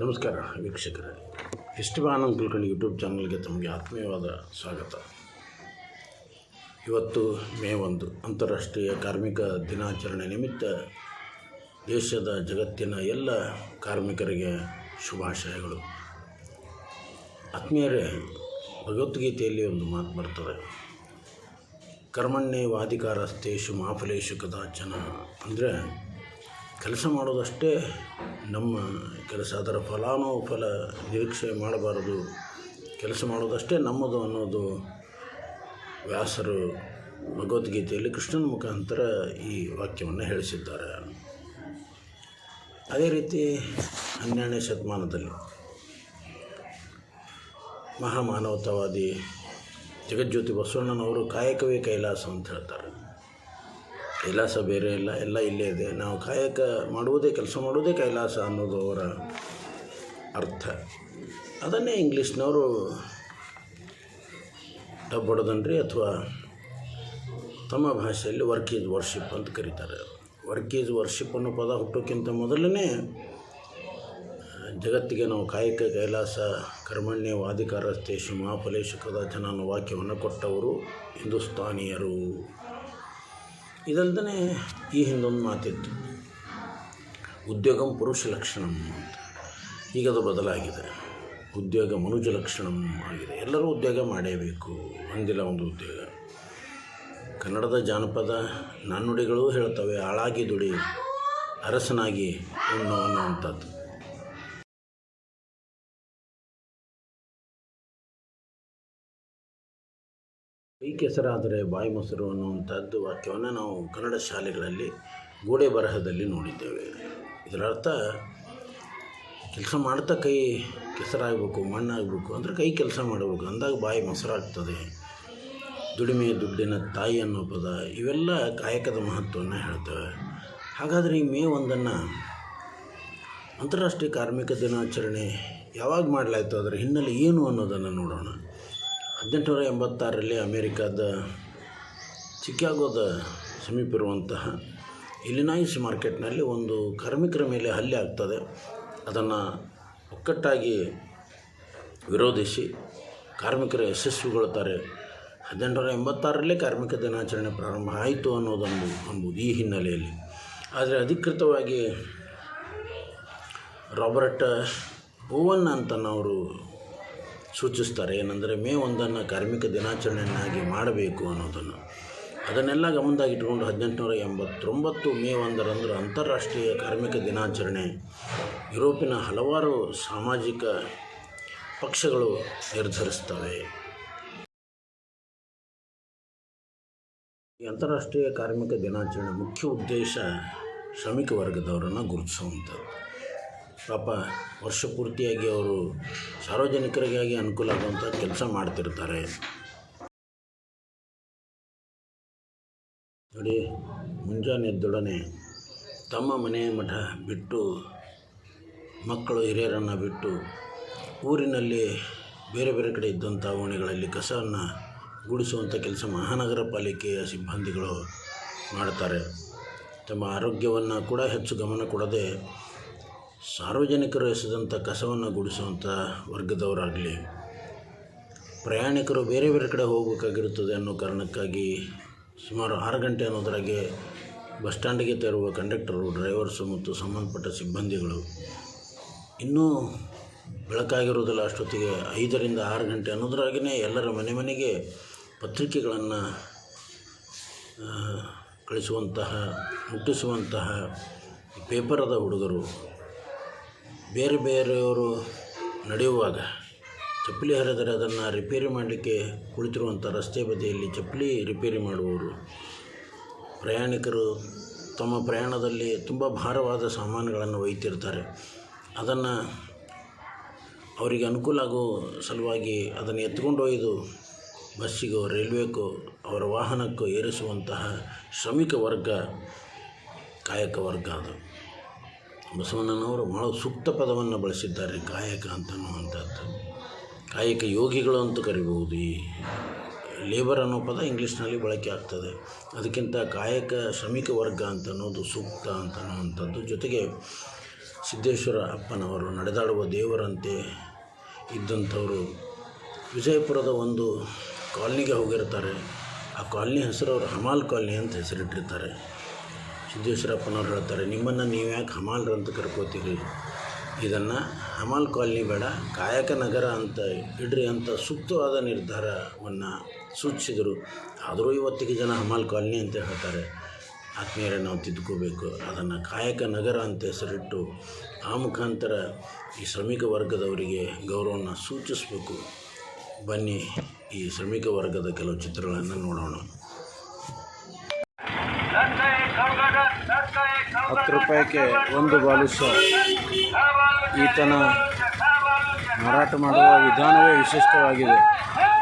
ನಮಸ್ಕಾರ ವೀಕ್ಷಕರೇ. ಆನಂದ ಕುಲಕರ್ಣಿ ಯೂಟ್ಯೂಬ್ ಚಾನಲ್ಗೆ ತಮಗೆ ಆತ್ಮೀಯವಾದ ಸ್ವಾಗತ. ಇವತ್ತು ಮೇ ಒಂದು, ಅಂತಾರಾಷ್ಟ್ರೀಯ ಕಾರ್ಮಿಕ ದಿನಾಚರಣೆ ನಿಮಿತ್ತ ದೇಶದ ಜಗತ್ತಿನ ಎಲ್ಲ ಕಾರ್ಮಿಕರಿಗೆ ಶುಭಾಶಯಗಳು. ಆತ್ಮೀಯರೇ, ಭಗವದ್ಗೀತೆಯಲ್ಲಿ ಒಂದು ಮಾತು ಬರ್ತದೆ. ಕರ್ಮಣ್ಣೆ ವಾಧಿಕಾರಸ್ತೇಶು ಮಾಫಲೇಶು ಕದಾಚನ. ಅಂದರೆ ಕೆಲಸ ಮಾಡೋದಷ್ಟೇ ನಮ್ಮ ಕೆಲಸ. ಅದರ ಫಲಾನುಫಲ ನಿರೀಕ್ಷೆ ಮಾಡಬಾರದು. ಕೆಲಸ ಮಾಡೋದಷ್ಟೇ ನಮ್ಮದು ಅನ್ನೋದು ವ್ಯಾಸರು ಭಗವದ್ಗೀತೆಯಲ್ಲಿ ಕೃಷ್ಣನ ಮುಖಾಂತರ ಈ ವಾಕ್ಯವನ್ನು ಹೇಳಿಸಿದ್ದಾರೆ. ಅದೇ ರೀತಿ ಹನ್ನೆರಡನೇ ಶತಮಾನದಲ್ಲಿ ಮಹಾಮಾನವತಾವಾದಿ ಜಗಜ್ಯೋತಿ ಬಸವಣ್ಣನವರು ಕಾಯಕವೇ ಕೈಲಾಸ ಅಂತ ಹೇಳ್ತಾರೆ. ಕೈಲಾಸ ಬೇರೆ ಇಲ್ಲ ಎಲ್ಲ ಇಲ್ಲೇ ಇದೆ. ನಾವು ಕಾಯಕ ಮಾಡುವುದೇ, ಕೆಲಸ ಮಾಡುವುದೇ ಕೈಲಾಸ ಅನ್ನೋದು ಅವರ ಅರ್ಥ. ಅದನ್ನೇ ಇಂಗ್ಲೀಷ್ನವರು ಡಬ್ ಹೊಡೆದನ್ರಿ ಅಥವಾ ತಮ್ಮ ಭಾಷೆಯಲ್ಲಿ ವರ್ಕ್ ಈಸ್ ವರ್ಷಿಪ್ ಅಂತ ಕರೀತಾರೆ. ವರ್ಕ್ ಈಸ್ ವರ್ಷಿಪ್ ಅನ್ನೋ ಪದ ಹುಟ್ಟೋಕ್ಕಿಂತ ಮೊದಲನೇ, ಜಗತ್ತಿಗೆ ನಾವು ಕಾಯಕ, ಕೈಲಾಸ, ಕರ್ಮಣ್ಯ ವಾದಿಕಾರಸ್ತೇಶು ಮಹಾಫಲೇಶು ಕದಾಚನ ಅನ್ನೋ ವಾಕ್ಯವನ್ನು ಕೊಟ್ಟವರು ಹಿಂದೂಸ್ತಾನಿಯರು. ಇದಲ್ದೇ ಈ ಹಿಂದೊಂದು ಮಾತಿತ್ತು. ಉದ್ಯೋಗಂ ಪುರುಷ ಲಕ್ಷಣಂ ಅಂತ. ಈಗ ಅದು ಬದಲಾಗಿದೆ. ಉದ್ಯೋಗ ಮನುಜ ಲಕ್ಷಣಂ ಆಗಿದೆ. ಎಲ್ಲರೂ ಉದ್ಯೋಗ ಮಾಡೇಬೇಕು. ಅಂದಿಲ್ಲ ಒಂದು ಉದ್ಯೋಗ. ಕನ್ನಡದ ಜಾನಪದ ನಾಣ್ಣುಡಿಗಳು ಹೇಳ್ತವೆ ಆಳಾಗಿ ದುಡಿ, ಅರಸನಾಗಿ ಅನ್ನೋ ಅನ್ನುವಂಥದ್ದು. ಕೈ ಕೆಸರಾದರೆ ಬಾಯಿ ಮೊಸರು ಅನ್ನುವಂಥದ್ದು ವಾಕ್ಯವನ್ನು ನಾವು ಕನ್ನಡ ಶಾಲೆಗಳಲ್ಲಿ ಗೋಡೆ ಬರಹದಲ್ಲಿ ನೋಡಿದ್ದೇವೆ. ಇದರ ಅರ್ಥ ಕೆಲಸ ಮಾಡ್ತಾ ಕೈ ಕೆಸರಾಗಬೇಕು, ಮಣ್ಣಾಗಬೇಕು, ಅಂದರೆ ಕೈ ಕೆಲಸ ಮಾಡಬೇಕು, ಅಂದಾಗ ಬಾಯಿ ಮೊಸರಾಗ್ತದೆ. ದುಡಿಮೆ, ದುಡ್ಡಿನ ತಾಯಿ ಅನ್ನೋ ಪದ, ಇವೆಲ್ಲ ಕಾಯಕದ ಮಹತ್ವವನ್ನು ಹೇಳ್ತವೆ. ಹಾಗಾದರೆ ಈ ಮೇ ಒಂದನ್ನು ಅಂತಾರಾಷ್ಟ್ರೀಯ ಕಾರ್ಮಿಕ ದಿನಾಚರಣೆ ಯಾವಾಗ ಮಾಡಲಾಯಿತು? ಅದರ ಹಿನ್ನೆಲೆ ಏನು ಅನ್ನೋದನ್ನು ನೋಡೋಣ. ಹದಿನೆಂಟುನೂರ ಎಂಬತ್ತಾರರಲ್ಲಿ ಅಮೇರಿಕಾದ ಚಿಕಾಗೋದ ಸಮೀಪ ಇರುವಂತಹ ಇಲಿನಾಯ್ಸ್ ಮಾರ್ಕೆಟ್ನಲ್ಲಿ ಒಂದು ಕಾರ್ಮಿಕರ ಮೇಲೆ ಹಲ್ಲೆ ಆಗ್ತದೆ. ಅದನ್ನು ಒಕ್ಕಟ್ಟಾಗಿ ವಿರೋಧಿಸಿ ಕಾರ್ಮಿಕರು ಯಶಸ್ವಿಗೊಳ್ತಾರೆ ಹದಿನೆಂಟುನೂರ ಎಂಬತ್ತಾರರಲ್ಲೇ ಕಾರ್ಮಿಕ ದಿನಾಚರಣೆ ಪ್ರಾರಂಭ ಆಯಿತು ಅನ್ನೋದೊಂದು ಅಂಬುದು ಈ ಹಿನ್ನೆಲೆಯಲ್ಲಿ. ಆದರೆ ಅಧಿಕೃತವಾಗಿ ರಾಬರ್ಟ್ ಓವನ್ ಅಂತನವರು ಸೂಚಿಸ್ತಾರೆ ಏನಂದರೆ ಮೇ ಒಂದನ್ನು ಕಾರ್ಮಿಕ ದಿನಾಚರಣೆಯನ್ನಾಗಿ ಮಾಡಬೇಕು ಅನ್ನೋದನ್ನು. ಅದನ್ನೆಲ್ಲ ಗಮನದಾಗಿಟ್ಕೊಂಡು ಹದಿನೆಂಟುನೂರ ಎಂಬತ್ತೊಂಬತ್ತು ಮೇ ಒಂದರಂದು ಅಂತಾರಾಷ್ಟ್ರೀಯ ಕಾರ್ಮಿಕ ದಿನಾಚರಣೆ. ಯುರೋಪಿನ ಹಲವಾರು ಸಾಮಾಜಿಕ ಪಕ್ಷಗಳು ನಿರ್ಧರಿಸ್ತವೆ ಈ ಅಂತಾರಾಷ್ಟ್ರೀಯ ಕಾರ್ಮಿಕ ದಿನಾಚರಣೆ ಮುಖ್ಯ ಉದ್ದೇಶ ಶ್ರಮಿಕ ವರ್ಗದವರನ್ನು ಗುರುತಿಸುವಂಥದ್ದು. ಪಾಪ, ವರ್ಷ ಪೂರ್ತಿಯಾಗಿ ಅವರು ಸಾರ್ವಜನಿಕರಿಗಾಗಿ ಅನುಕೂಲ ಆಗುವಂಥ ಕೆಲಸ ಮಾಡ್ತಿರ್ತಾರೆ. ನೋಡಿ, ಮುಂಜಾನೆ ಎದ್ದೊಡನೆ ತಮ್ಮ ಮನೆ ಮಠ ಬಿಟ್ಟು, ಮಕ್ಕಳು, ಹಿರಿಯರನ್ನು ಬಿಟ್ಟು ಊರಿನಲ್ಲಿ ಬೇರೆ ಬೇರೆ ಕಡೆ ಇದ್ದಂಥ ಓಣಿಗಳಲ್ಲಿ ಕಸವನ್ನು ಗುಡಿಸುವಂಥ ಕೆಲಸ ಮಹಾನಗರ ಪಾಲಿಕೆಯ ಸಿಬ್ಬಂದಿಗಳು ಮಾಡ್ತಾರೆ. ತಮ್ಮ ಆರೋಗ್ಯವನ್ನು ಕೂಡ ಹೆಚ್ಚು ಗಮನ ಕೊಡದೆ ಸಾರ್ವಜನಿಕರು ಎಸೆದಂಥ ಕಸವನ್ನು ಗುಡಿಸುವಂಥ ವರ್ಗದವರಾಗಲಿ, ಪ್ರಯಾಣಿಕರು ಬೇರೆ ಬೇರೆ ಕಡೆ ಹೋಗಬೇಕಾಗಿರುತ್ತದೆ ಅನ್ನೋ ಕಾರಣಕ್ಕಾಗಿ ಸುಮಾರು ಆರು ಗಂಟೆ ಅನ್ನೋದ್ರಾಗೆ ಬಸ್ ಸ್ಟ್ಯಾಂಡಿಗೆ ತೆರುವ ಕಂಡಕ್ಟರು, ಡ್ರೈವರ್ಸು ಮತ್ತು ಸಂಬಂಧಪಟ್ಟ ಸಿಬ್ಬಂದಿಗಳು. ಇನ್ನೂ ಬೆಳಕಾಗಿರೋದಿಲ್ಲ ಅಷ್ಟೊತ್ತಿಗೆ ಐದರಿಂದ ಆರು ಗಂಟೆ ಅನ್ನೋದ್ರಾಗೇ ಎಲ್ಲರ ಮನೆ ಮನೆಗೆ ಪತ್ರಿಕೆಗಳನ್ನು ಕಳಿಸುವಂತಹ, ಮುಟ್ಟಿಸುವಂತಹ ಪೇಪರದ ಹುಡುಗರು. ಬೇರೆ ಬೇರೆಯವರು ನಡೆಯುವಾಗ ಚಪ್ಪಲಿ ಹರಿದರೆ ಅದನ್ನು ರಿಪೇರಿ ಮಾಡಲಿಕ್ಕೆ ಕುಳಿತಿರುವಂಥ ರಸ್ತೆ ಬದಿಯಲ್ಲಿ ಚಪ್ಪಲಿ ರಿಪೇರಿ ಮಾಡುವವರು. ಪ್ರಯಾಣಿಕರು ತಮ್ಮ ಪ್ರಯಾಣದಲ್ಲಿ ತುಂಬ ಭಾರವಾದ ಸಾಮಾನುಗಳನ್ನು ಒಯ್ತಿರ್ತಾರೆ. ಅದನ್ನು ಅವರಿಗೆ ಅನುಕೂಲ ಆಗೋ ಸಲುವಾಗಿ ಅದನ್ನು ಎತ್ಕೊಂಡು ಒಯ್ದು ಬಸ್ಸಿಗೋ ರೈಲ್ವೆಗೋ ಅವರ ವಾಹನಕ್ಕೋ ಏರಿಸುವಂತಹ ಶ್ರಮಿಕ ವರ್ಗ, ಕಾಯಕ ವರ್ಗ ಅದು. ಬಸವಣ್ಣನವರು ಭಾಳ ಸೂಕ್ತ ಪದವನ್ನು ಬಳಸಿದ್ದಾರೆ ಕಾಯಕ ಅಂತನ್ನುವಂಥದ್ದು. ಕಾಯಕ ಯೋಗಿಗಳು ಅಂತ ಕರಿಬಹುದು. ಈ ಲೇಬರ್ ಅನ್ನೋ ಪದ ಇಂಗ್ಲೀಷ್ನಲ್ಲಿ ಬಳಕೆ ಆಗ್ತದೆ. ಅದಕ್ಕಿಂತ ಕಾಯಕ ಶ್ರಮಿಕ ವರ್ಗ ಅಂತ ಅನ್ನೋದು ಸೂಕ್ತ ಅಂತ ಅನ್ನುವಂಥದ್ದು ಜೊತೆಗೆ ಸಿದ್ದೇಶ್ವರ ಅಪ್ಪನವರು ನಡೆದಾಡುವ ದೇವರಂತೆ ಇದ್ದಂಥವರು ವಿಜಯಪುರದ ಒಂದು ಕಾಲನಿಗೆ ಹೋಗಿರ್ತಾರೆ. ಆ ಕಾಲನಿ ಹೆಸರು ಅವರು ಹಮಾಲ್ ಕಾಲನಿ ಅಂತ ಹೆಸರಿಟ್ಟಿರ್ತಾರೆ. ಸಿದ್ದೇಶ್ವರಪ್ಪನವ್ರು ಹೇಳ್ತಾರೆ, ನಿಮ್ಮನ್ನು ನೀವು ಯಾಕೆ ಹಮಾಲ್ರು ಅಂತ ಕರ್ಕೋತೀರಿ? ಇದನ್ನು ಹಮಾಲ್ ಕಾಲನಿ ಬೇಡ ಕಾಯಕ ನಗರ ಅಂತ ಇಡ್ರಿ ಅಂತ ಸೂಕ್ತವಾದ ನಿರ್ಧಾರವನ್ನು ಸೂಚಿಸಿದರು. ಆದರೂ ಇವತ್ತಿಗೆ ಜನ ಹಮಾಲ್ ಕಾಲನಿ ಅಂತ ಹೇಳ್ತಾರೆ. ಆತ್ಮೀಯರೇ, ನಾವು ತಿದ್ಕೋಬೇಕು. ಅದನ್ನು ಕಾಯಕ ನಗರ ಅಂತ ಹೆಸರಿಟ್ಟು ಆ ಮುಖಾಂತರ ಈ ಶ್ರಮಿಕ ವರ್ಗದವರಿಗೆ ಗೌರವವನ್ನು ಸೂಚಿಸಬೇಕು. ಬನ್ನಿ ಈ ಶ್ರಮಿಕ ವರ್ಗದ ಕೆಲವು ಚಿತ್ರಗಳನ್ನು ನೋಡೋಣ. ಹತ್ತು ರೂಪಾಯಿಗೆ ಒಂದು ಬಾಲುಷ ಈತನ ಮಾರಾಟ ಮಾಡುವ ವಿಧಾನವೇ ವಿಶಿಷ್ಟವಾಗಿದೆ.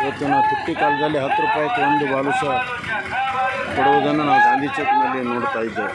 ಇವತ್ತಿನ ತುಟ್ಟಿ ಕಾಲದಲ್ಲಿ ಹತ್ತು ರೂಪಾಯಿಗೆ ಒಂದು ಬಾಲುಷ ಕೊಡುವುದನ್ನು ನಾವು ಗಾಂಧಿ ಚೌಕ್ನಲ್ಲಿ ನೋಡ್ತಾ ಇದ್ದೇವೆ.